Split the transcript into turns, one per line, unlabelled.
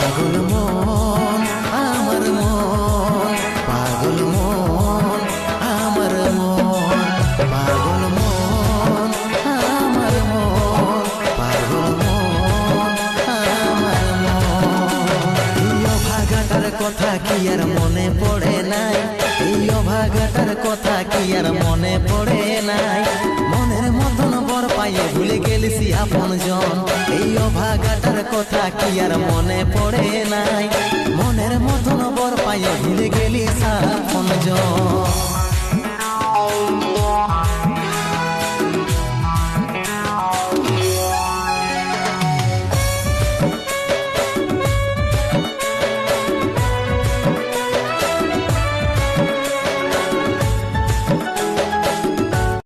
পাগল মন, আমার মন, পাগল মন, আমার মন, পাগল মন, আমার মন, পাগল মন, আমার মন। এই অভাগাটার কথা কি আর মনে পড়ে নাই? এই অভাগাটার কথা কি আর মনে পড়ে নাই? মনের মতন বর পাইয়ে ভুলে গেলিসি আপন জন এই অভাগাটার কথা কি আর মনে পড়ে নাই? মনের মতন বর ভুলে গে